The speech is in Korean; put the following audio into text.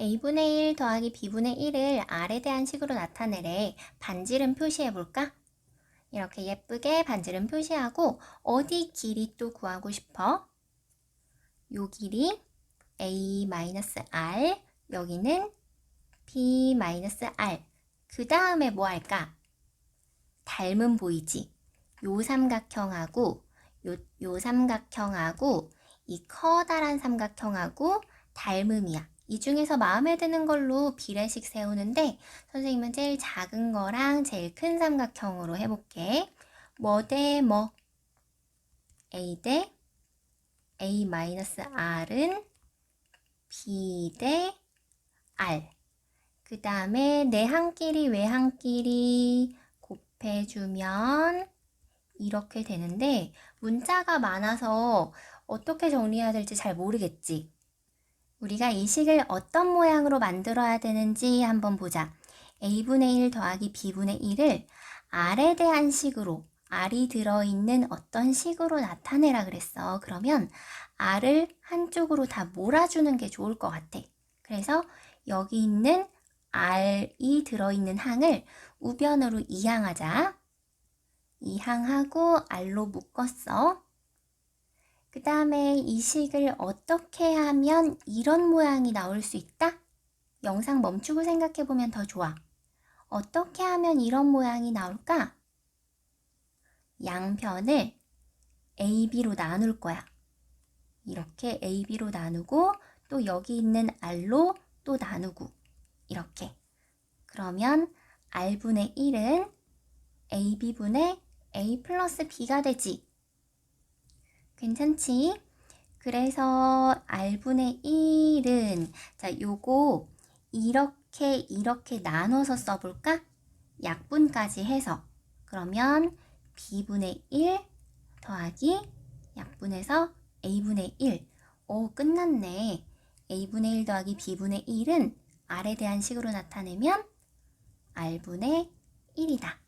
a분의 1 더하기 b분의 1을 r에 대한 식으로 나타내래. 반지름 표시해 볼까? 이렇게 예쁘게 반지름 표시하고 어디 길이 또 구하고 싶어? 요 길이 a-r 여기는 b-r 그 다음에 뭐 할까? 닮은 보이지? 요 삼각형하고 요, 요 삼각형하고 이 커다란 삼각형하고 닮음이야. 이 중에서 마음에 드는 걸로 비례식 세우는데 선생님은 제일 작은 거랑 제일 큰 삼각형으로 해볼게. 뭐 대 뭐? A 대 A-R은 B 대 R. 그 다음에 내한 끼리 외한 끼리 곱해주면 이렇게 되는데 문자가 많아서 어떻게 정리해야 될지 잘 모르겠지. 우리가 이 식을 어떤 모양으로 만들어야 되는지 한번 보자. a분의 1 더하기 b분의 1을 r에 대한 식으로 r이 들어있는 어떤 식으로 나타내라 그랬어. 그러면 r을 한쪽으로 다 몰아주는 게 좋을 것 같아. 그래서 여기 있는 r이 들어있는 항을 우변으로 이항하자. 이항하고 r로 묶었어. 그 다음에 이 식을 어떻게 하면 이런 모양이 나올 수 있다? 영상 멈추고 생각해 보면 더 좋아. 어떻게 하면 이런 모양이 나올까? 양변을 AB로 나눌 거야. 이렇게 AB로 나누고 또 여기 있는 R로 또 나누고 이렇게. 그러면 R분의 1은 AB분의 A 플러스 B가 되지. 괜찮지? 그래서 R분의 1은 자, 요거 이렇게 이렇게 나눠서 써볼까? 약분까지 해서 그러면 B분의 1 더하기 약분해서 A분의 1 오, 끝났네. A분의 1 더하기 B분의 1은 R에 대한 식으로 나타내면 R분의 1이다.